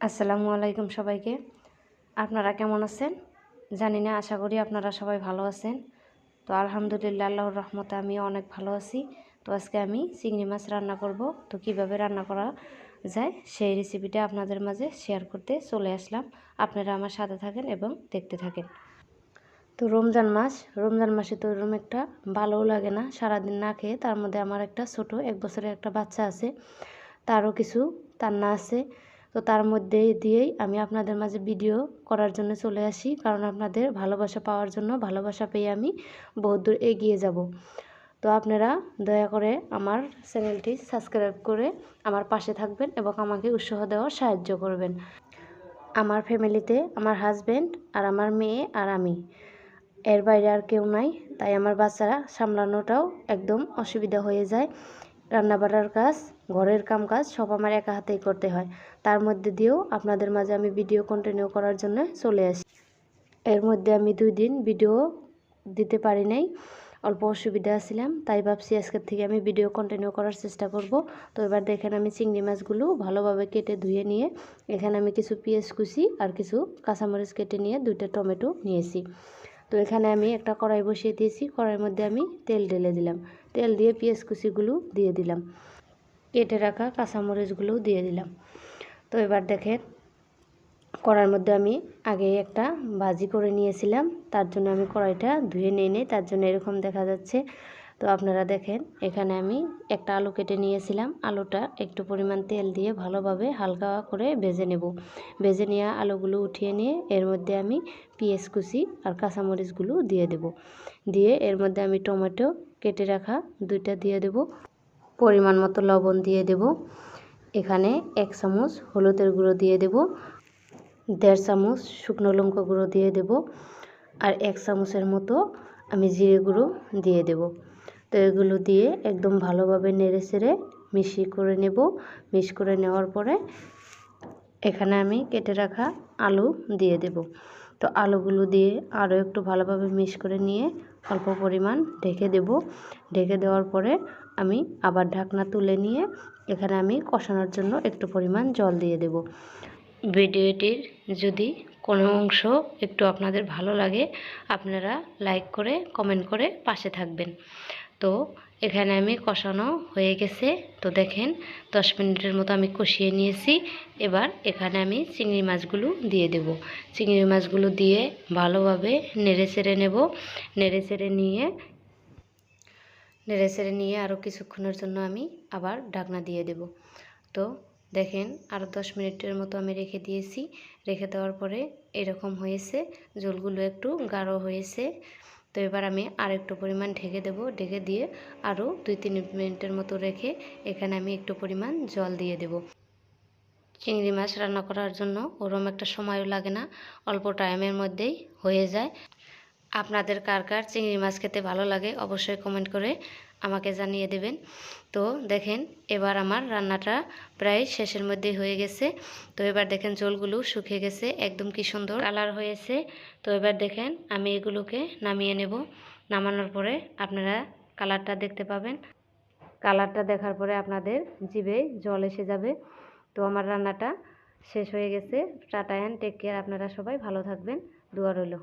আসসালামু আলাইকুম সবাইকে। আপনারা কেমন আছেন? জানি না, আশা করি আপনারা সবাই ভালো আছেন। তো আলহামদুলিল্লাহ, আল্লাহর রহমতে আমি অনেক ভালো আছি। তো আজকে আমি চিংড়ি মাছ রান্না করব। তো কীভাবে রান্না করা যায় সেই রেসিপিটা আপনাদের মাঝে শেয়ার করতে চলে আসলাম। আপনারা আমার সাথে থাকেন এবং দেখতে থাকেন। তো রমজান মাস, রমজান মাসে তো এরকম একটা ভালোও লাগে না। সারাদিন না খেয়ে তার মধ্যে আমার একটা ছোট, এক বছরের একটা বাচ্চা আছে। তারও কিছু তান্না আছে। তো তার মধ্যে দিয়েই আমি আপনাদের মাঝে ভিডিও করার জন্য চলে আসি। কারণ আপনাদের ভালোবাসা পাওয়ার জন্য ভালোবাসা পেয়ে আমি বহুত দূর এগিয়ে যাব। তো আপনারা দয়া করে আমার চ্যানেলটি সাবস্ক্রাইব করে আমার পাশে থাকবেন এবং আমাকে উৎসাহ দেওয়ার সাহায্য করবেন। আমার ফ্যামিলিতে আমার হাজব্যান্ড আর আমার মেয়ে আর আমি। এর বাইরে আর কেউ নাই, তাই আমার বাচ্চারা সামলানোটাও একদম অসুবিধা হয়ে যায়। রান্নাবাড়ার কাজ ঘরের কাম কাজ সব আমার একা হাতেই করতে হয়। তার মধ্যে দিয়েও আপনাদের মাঝে আমি ভিডিও কন্টিনিউ করার জন্য চলে আসি। এর মধ্যে আমি দুই দিন ভিডিও দিতে পারি নাই, অল্প অসুবিধা ছিলাম তাই ভাবছি আজকের থেকে আমি ভিডিও কন্টিনিউ করার চেষ্টা করব। তো এবার দেখেন আমি চিংড়ি মাছগুলো ভালোভাবে কেটে ধুয়ে নিয়ে, এখানে আমি কিছু পেঁয়াজ কুচি আর কিছু কাঁচামরিচ কেটে নিয়ে দুইটা টমেটো নিয়েছি। তো এখানে আমি একটা কড়াই বসিয়ে দিয়েছি, কড়াইয়ের মধ্যে আমি তেল ঢেলে দিলাম। তেল দিয়ে পেঁয়াজ কুচিগুলো দিয়ে দিলাম। কেটে রাখা কাঁচামরিচগুলোও দিয়ে দিলাম। তো এবার দেখেন, কড়ার মধ্যে আমি আগে একটা ভাজি করে নিয়েছিলাম। তার জন্য আমি কড়াইটা ধুয়ে নিয়ে নিই, তার জন্য এরকম দেখা যাচ্ছে। তো আপনারা দেখেন, এখানে আমি একটা আলু কেটে নিয়েছিলাম। আলুটা একটু পরিমাণ তেল দিয়ে ভালোভাবে হালকা করে ভেজে নেব। ভেজে নেওয়া আলুগুলো উঠিয়ে নিয়ে এর মধ্যে আমি পেঁয়াজ কুচি আর কাঁচামরিচগুলো দিয়ে দেব। দিয়ে এর মধ্যে আমি টমেটো কেটে রাখা দুইটা দিয়ে দেব। পরিমাণ মতো লবণ দিয়ে দেব। এখানে এক চামচ হলুদের গুঁড়ো দিয়ে দেব। দেড় চামচ শুকনো লঙ্কা গুঁড়ো দিয়ে দেব। আর এক চামচের মতো আমি জিরে গুঁড়ো দিয়ে দেব। তো এগুলো দিয়ে একদম ভালোভাবে নেড়ে চেড়ে মিশিয়ে করে নেব। মিশ করে নেওয়ার পরে এখানে আমি কেটে রাখা আলু দিয়ে দেব। তো আলুগুলো দিয়ে আরও একটু ভালোভাবে মিশ করে নিয়ে অল্প পরিমাণ ঢেকে দেব। ঢেকে দেওয়ার পরে আমি আবার ঢাকনা তুলে নিয়ে এখানে আমি কষানোর জন্য একটু পরিমাণ জল দিয়ে দেব। ভিডিওটির যদি কোনো অংশ একটু আপনাদের ভালো লাগে, আপনারা লাইক করে, কমেন্ট করে পাশে থাকবেন। তো এখানে আমি কষানো হয়ে গেছে। তো দেখেন, দশ মিনিটের মতো আমি কষিয়ে নিয়েছি। এবার এখানে আমি চিংড়ি মাছগুলো দিয়ে দেব। চিংড়ি মাছগুলো দিয়ে ভালোভাবে নেড়ে চেড়ে নেব। নেড়ে চেড়ে নিয়ে, নেড়ে চেড়ে নিয়ে আরও কিছুক্ষণের জন্য আমি আবার ঢাকনা দিয়ে দেব। তো দেখেন আরও দশ মিনিটের মতো আমি রেখে দিয়েছি। রেখে দেওয়ার পরে এরকম হয়েছে জলগুলো একটু গাঢ় হয়েছে। তো এবার আমি আর একটু পরিমাণ ঢেকে দেব। ঢেকে দিয়ে আরও দুই তিন মিনিটের মতো রেখে এখানে আমি একটু পরিমাণ জল দিয়ে দেব। চিংড়ি মাছ রান্না করার জন্য ওরম একটা সময়ও লাগে না, অল্প টাইমের মধ্যেই হয়ে যায়। আপনাদের কার কার চিংড়ি মাছ খেতে ভালো লাগে অবশ্যই কমেন্ট করে আমাকে জানিয়ে দেবেন। তো দেখেন, এবার আমার রান্নাটা প্রায় শেষের মধ্যে হয়ে গেছে। তো এবার দেখেন জলগুলো শুকিয়ে গেছে, একদম কি সুন্দর কালার হয়েছে। তো এবার দেখেন আমি এগুলোকে নামিয়ে নেব। নামানোর পরে আপনারা কালারটা দেখতে পাবেন। কালারটা দেখার পরে আপনাদের জিভে জল এসে যাবে। তো আমার রান্নাটা শেষ হয়ে গেছে। টাটা অ্যান্ড টেক কেয়ার আপনারা সবাই ভালো থাকবেন। দোয়া রইল।